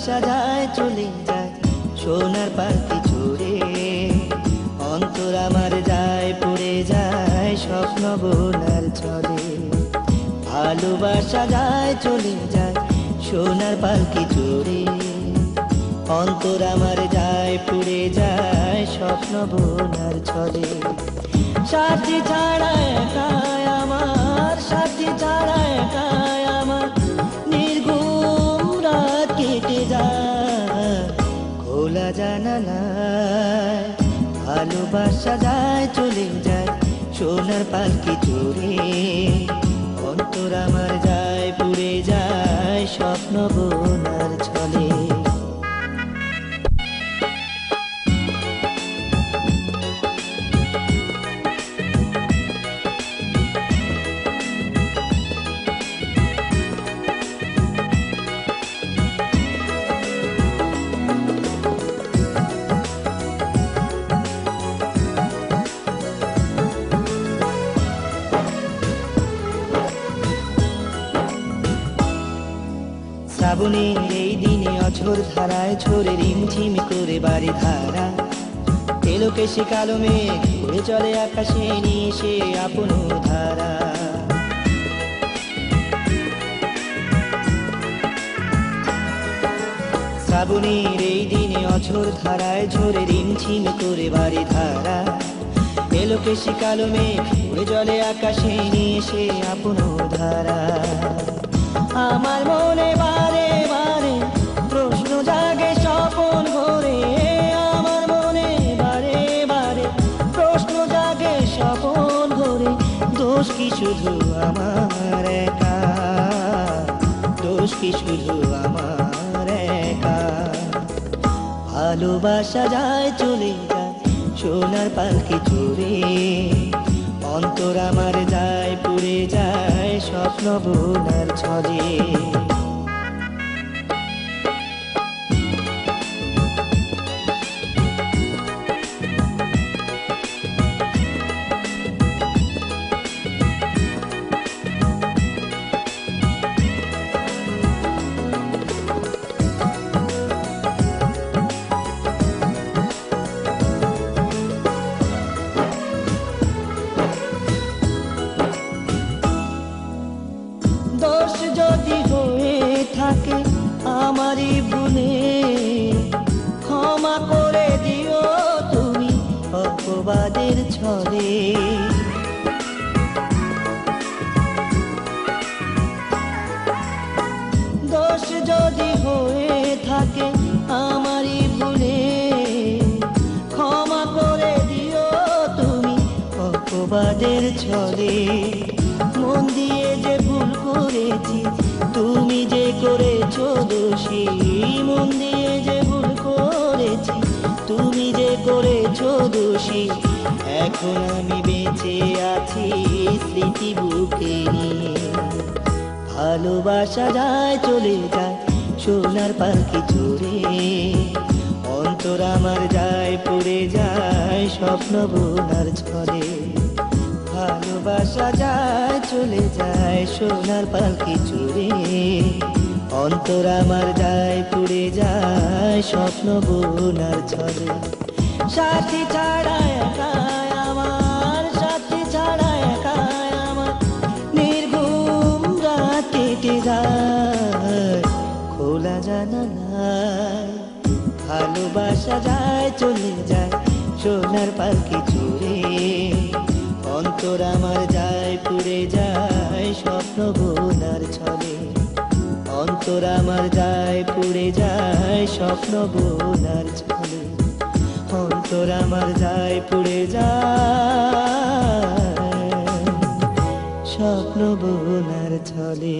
ভালোবাসা যায়, চলে যায়, সোনার পাখি চড়ে অন্তর আমার যায়, পড়ে যায়, স্বপ্ন বোনার ছলে ভালোবাসা যায়, চলে যায়, সোনার পাখি চড়ে অন্তর আমার যায়, পুড়ে যায়, স্বপ্ন বোনার ছলে সাথী ছাড়া জানালায় ভালোবাসা যায় চলে যায় সোনার পালকি চড়ে অন্তর আমার যায় পুড়ে যায় স্বপ্ন শ্রাবণের এই দিনে অঝোর ধারায় ঝরে রিমঝিম করে বাড়ি ধারা। এলোকে সে কালো উড়ে চলে আকাশে নিয়ে সে আপন ধারা। শ্রাবণের এই দিনে অঝোর ধারায় ঝরে রিমঝিম করে বাড়ি ধারা। এলোকে সে কালো উড়ে চলে আকাশে নিয়ে সে আপন ধারা। শুধু আমার একা। দোষ কি শুধু আমার একা? ভালোবাসা যায়, চলে যায়, সোনার পালকি চুরি অন্তর আমার যায়, পুড়ে যায়, স্বপ্ন বোনার ছলে অপবাদের ছলে দোষ যদি হয়ে থাকে আমারই ভুলে, ক্ষমা করে দিও তুমি অপবাদের ছলে। মন দিয়ে যে ভুল করেছি, তুমি যে করেছ দোষী। মন দিয়ে যে ভুল করেছি, তুমি যে করেছ দোষী। এখন আমি বেঁচে আছি স্মৃতি বুকে নিয়ে। ভালোবাসা যায়, চলে যায়, সোনার পাখি চড়ে অন্তর আমার যায়, পড়ে যায়, স্বপ্ন বোনার ছলে ভালোবাসা যায়, চলে যায়, সোনার পালকি চড়ে অন্তর আমার যায়, পুড়ে যায়, স্বপ্ন বোনার ছলে সাথী ছাড়া একাই কেটে যায়, খোলা জানালায় ভালোবাসা যায়, চলে যায়, সোনার পালকি চুরে অন্তর আমার যায়, পুড়ে যায়, স্বপ্ন বোনার ছলে। অন্তর আমার যায়, পুড়ে যায়, স্বপ্ন বোনার ছলে। অন্তর আমার যায়, পুড়ে যায়। স্বপ্ন বোনার ছলে।